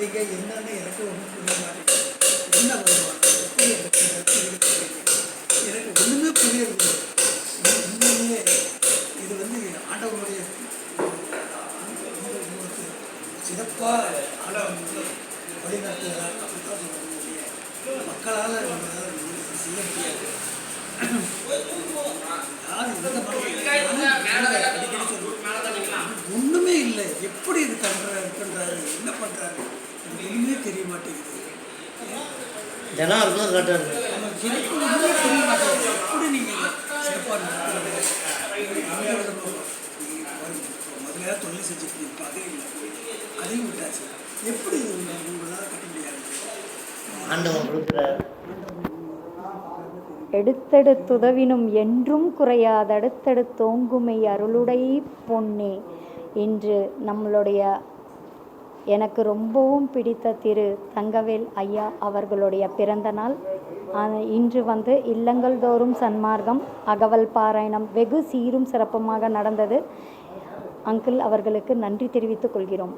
நீங்க என்னன்னு எனக்கு ஒன்றும் புரிய மாட்டேங்குது. என்ன வருமானம் எப்படி எனக்கு இந்த எனக்கு ஒன்றுமே புரியறது உண்மையிலே இது வந்து ஆண்டவனுடைய சிறப்பாக ஆண்டவன் வந்து வழிநடத்துகிறார் அப்படித்தான் சொல்ல முடியும். மக்களால் செய்ய முடியாது. யார் ஒண்ணுமே இல்லை. எப்படி இது பண்றாரு பண்றாரு? என்ன பண்றாரு? ஒண்ணுமே தெரிய மாட்டேங்குது. தினம் இருக்கும் காட்டுறாரு நமக்கு எனக்கு தெரிய மாட்டேங்குது. எப்படி நீங்க சிறப்பாக முதல்ல தொழில் செஞ்சுட்டு இப்போ அதே இல்லை. அதையும் விட்டாச்சு. எப்படி இது உங்களால கட்ட முடியாது? ஆண்டவன் கொடுக்குறாரு எடுத்தெடுத்துதவினும் என்றும் குறையாதடுத்தெடுத்தோங்குமை அருளுடை பொன்னே. இன்று நம்மளுடைய எனக்கு ரொம்பவும் பிடித்த திரு தங்கவேல் ஐயா அவர்களுடைய பிறந்த நாள். இன்று வந்து இல்லங்கள் தோறும் சன்மார்க்கம் அகவல் பாராயணம் வெகு சீரும் சிறப்புமாக நடந்தது. அங்கிள் அவர்களுக்கு நன்றி தெரிவித்துக் கொள்கிறோம்.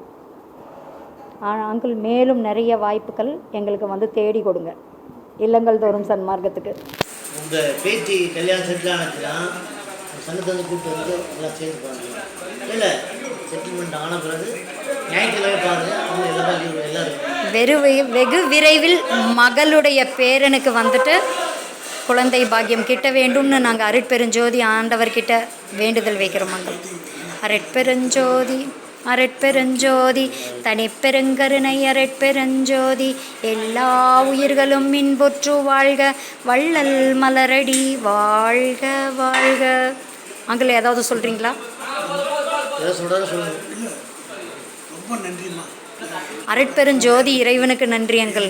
அங்கிள் மேலும் நிறைய வாய்ப்புகள் எங்களுக்கு வந்து தேடி கொடுங்க. இல்லங்கள் தோறும் சன்மார்க்கத்துக்கு. உங்கள் பேச்சு கல்யாணம் ஆனதுன்னா சங்கத்தை கூப்பிட்டு வந்து எல்லாம் சேர்ந்து பாருங்க இல்லை செட்டில்மெண்ட் ஆன பிறகு ஞாயிற்றுக்கிழமை பாருங்க அவங்க எல்லா லீவு எல்லாரும் வெறு வெகு விரைவில் மகளுடைய பேரனுக்கு வந்துட்டு குழந்தை பாக்கியம் கிட்ட வேண்டும்னு நாங்கள் அருட்பெருஞ்சோதி ஆண்டவர்கிட்ட வேண்டுதல் வைக்கிறோம் மங்கள் அருட்பெருஞ்சோதி. அருட்பெருஞ்சோதி தனிப்பெருங்கருணை அருட்பெருஞ்சோதி எல்லா உயிர்களும் இன்புற்று வாழ்க வள்ளல் மலரடி வாழ்க வாழ்க. அங்கிள் ஏதாவது சொல்கிறீங்களா அருட்பெருஞ்சோதி இறைவனுக்கு நன்றி அங்கிள்.